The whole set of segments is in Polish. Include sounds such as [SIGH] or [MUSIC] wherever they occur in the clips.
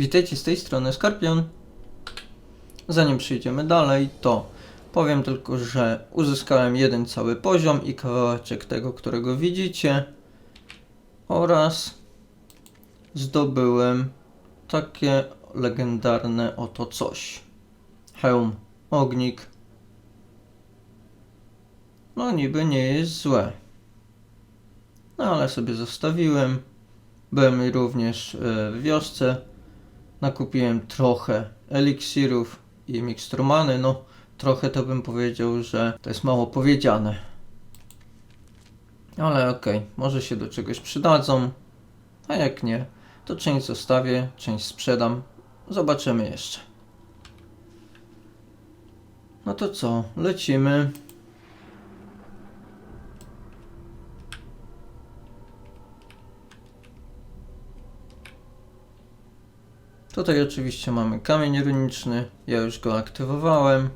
Witajcie z tej strony Skorpion. Zanim przejdziemy dalej, to powiem tylko, że uzyskałem jeden cały poziom i kawałeczek tego, którego widzicie oraz zdobyłem takie legendarne oto coś. Hełm, ognik. No niby nie jest złe. No ale sobie zostawiłem. Byłem również e, w wiosce. Nakupiłem trochę eliksirów i miksturmany. No, trochę to bym powiedział, że to jest mało powiedziane. Ale okej, może się do czegoś przydadzą. A jak nie, to część zostawię, część sprzedam. Zobaczymy jeszcze. No to co, lecimy. Tutaj oczywiście mamy kamień runiczny, ja już go aktywowałem.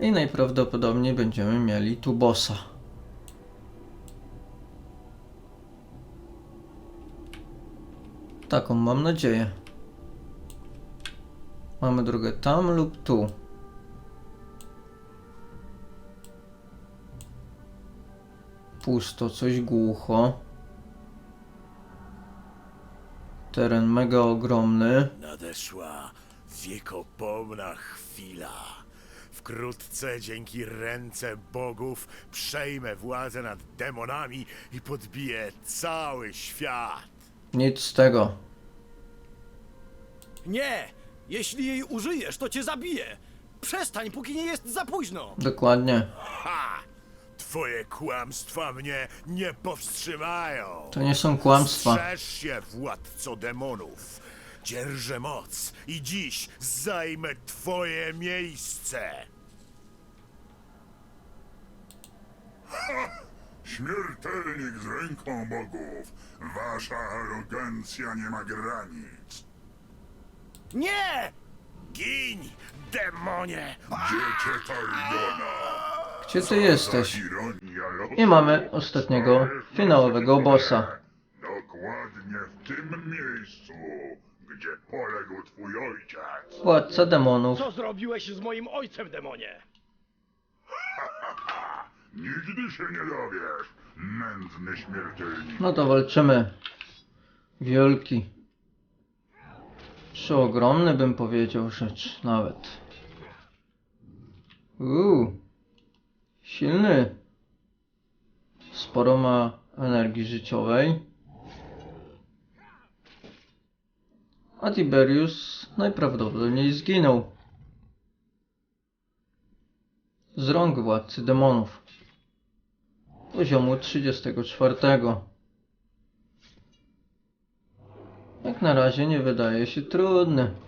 I najprawdopodobniej będziemy mieli tu bossa. Taką mam nadzieję. Mamy drogę tam lub tu. Pusto, coś głucho. Teren mega ogromny. Nadeszła wiekopomna chwila. Wkrótce dzięki ręce bogów przejmę władzę nad demonami i podbiję cały świat. Nic z tego. Nie! Jeśli jej użyjesz, to cię zabiję! Przestań, póki nie jest za późno! Dokładnie. Ha! Twoje kłamstwa mnie nie powstrzymają. To nie są kłamstwa. Strzeż się, władco demonów. Dzierżę moc i dziś zajmę twoje miejsce. [LAUGHS] Śmiertelnik z ręką bogów. Wasza arogancja nie ma granic. Nie! Gin, demonie! Dziecię Tariona. Gdzie ty jesteś? I mamy ostatniego, finałowego bossa. Dokładnie w tym miejscu, gdzie poległ twój ojciec. Władca demonów. Co zrobiłeś z moim ojcem, demonie? [LAUGHS] Nigdy się nie dowiesz, nędzny śmiertelnik. No to walczymy. Wielki. Przeogromny bym powiedział rzecz nawet. Uuu. Silny. Sporo ma energii życiowej. A Tiberius najprawdopodobniej zginął. Z rąk władcy demonów. Poziomu 34. Jak na razie nie wydaje się trudny.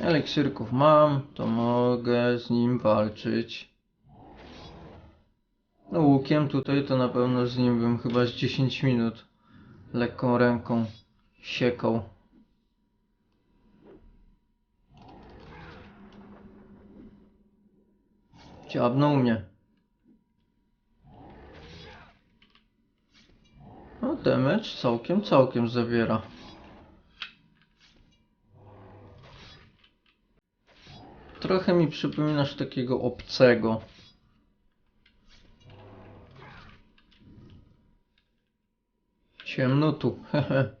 Eliksirków mam, to mogę z nim walczyć. No łukiem tutaj to na pewno z nim bym chyba z 10 minut lekką ręką siekał. Dziabnął mnie. No damage całkiem, całkiem zawiera. Trochę mi przypominasz takiego obcego. Ciemno tu, hehe.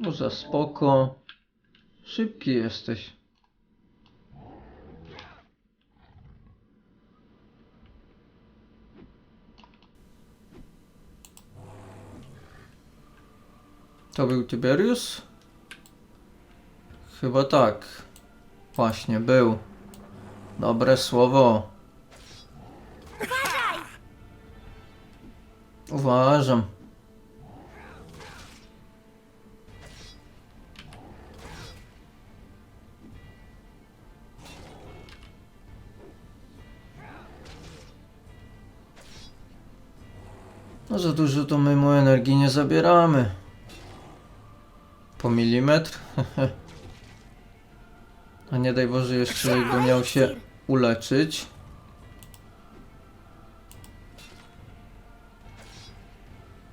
[LAUGHS] Za spoko. Szybki jesteś. To był Tiberius? Chyba tak. Właśnie był. Dobre słowo. Uważam. No za dużo to my mu energii nie zabieramy. Milimetr? [LAUGHS] A nie daj Boże jeszcze jakby miał się uleczyć.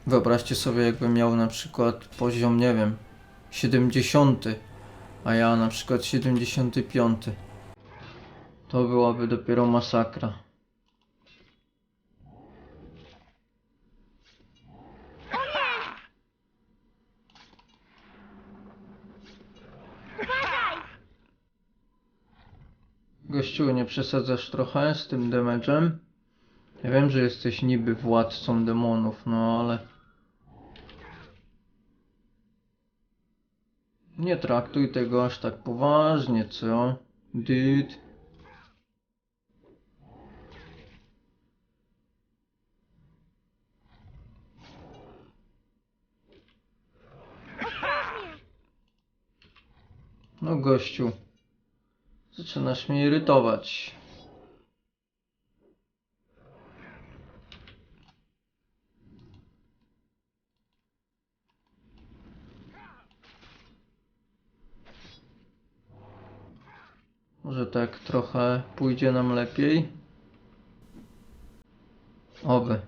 Wyobraźcie sobie jakby miał na przykład poziom, nie wiem, 70, a ja na przykład 75. To byłaby dopiero masakra. Gościu, nie przesadzasz trochę z tym damage'em? Ja wiem, że jesteś niby władcą demonów, no ale... Nie traktuj tego aż tak poważnie, co? Dude. No gościu. Zaczynasz mnie irytować. Może tak trochę pójdzie nam lepiej? Oby.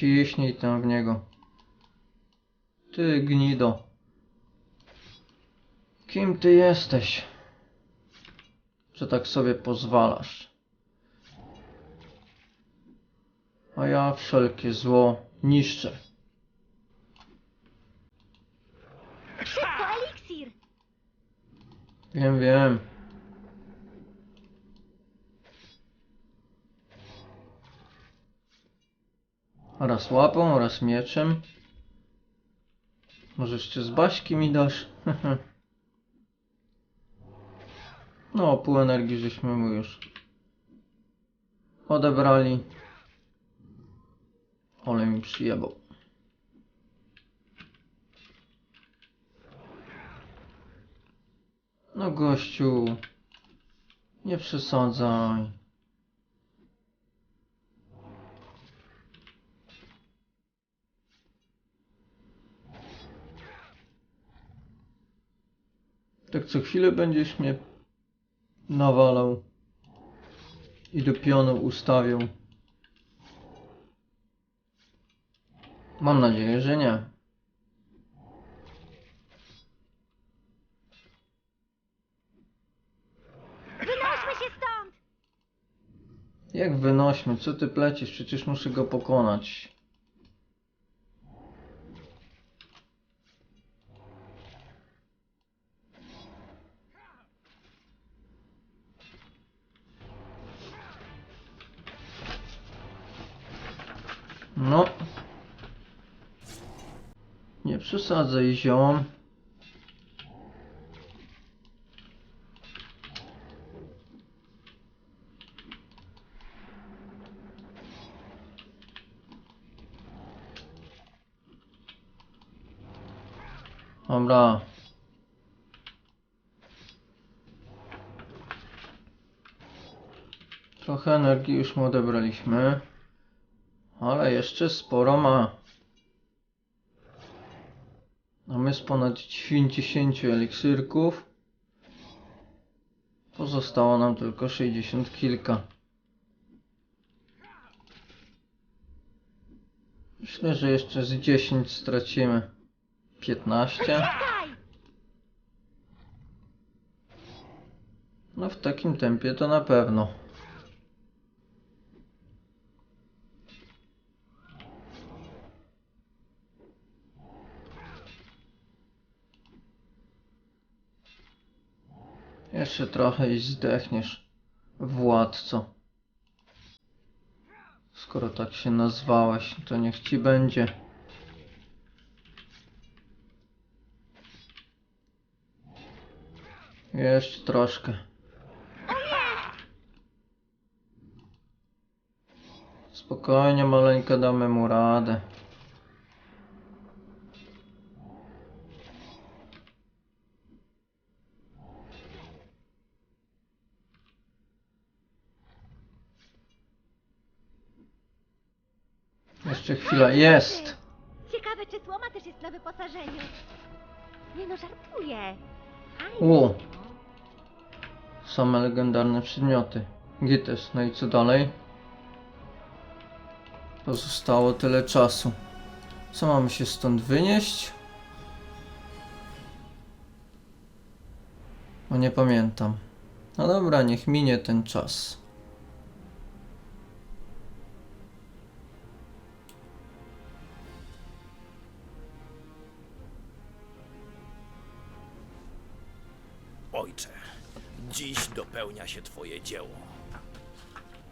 Ciśnij tam w niego. Ty gnido. Kim ty jesteś? Że tak sobie pozwalasz? A ja wszelkie zło niszczę. Wiem, wiem. Raz łapą, raz mieczem. Może jeszcze z baśki mi dasz? [LAUGHS] no, pół energii żeśmy mu już odebrali. Ale mi przyjebał. No gościu, nie przesadzaj. Tak co chwilę będziesz mnie nawalał i do pionu ustawiał. Mam nadzieję, że nie. Wynośmy się stąd! Jak wynośmy? Co ty plecisz? Przecież muszę go pokonać. No. Nie przesadzaj, ziom. Dobra. Trochę energii już mu odebraliśmy. Ale jeszcze sporo ma. Mamy z ponad 90 eliksirków. Pozostało nam tylko 60 kilka. Myślę, że jeszcze z 10 stracimy. 15. Daj! No w takim tempie to na pewno. Jeszcze trochę i zdechniesz, władco. Skoro tak się nazwałeś, to niech ci będzie. Jeszcze troszkę. Spokojnie, maleńka, damy mu radę. Jeszcze chwila, jest! Ciekawe, czy słoma też jest na wyposażeniu. Nie no, żartuję. U. Same legendarne przedmioty. Gites, no i co dalej? Pozostało tyle czasu. Co mamy się stąd wynieść? No nie pamiętam. No dobra, niech minie ten czas. Ojcze, dziś dopełnia się twoje dzieło.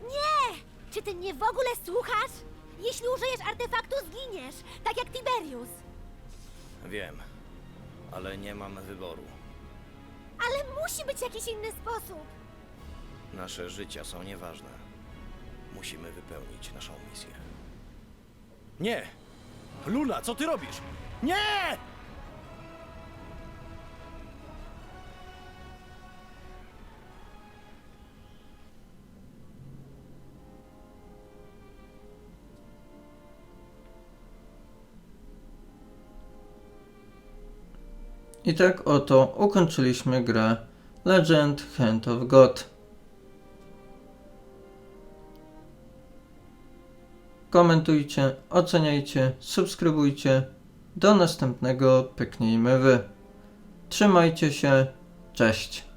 Nie! Czy ty mnie w ogóle słuchasz? Jeśli użyjesz artefaktu, zginiesz, tak jak Tiberius. Wiem, ale nie mam wyboru. Ale musi być jakiś inny sposób. Nasze życia są nieważne. Musimy wypełnić naszą misję. Nie! Luna, co ty robisz? Nie! I tak oto ukończyliśmy grę Legend Hand of God. Komentujcie, oceniajcie, subskrybujcie. Do następnego pyknijmy wy. Trzymajcie się, cześć.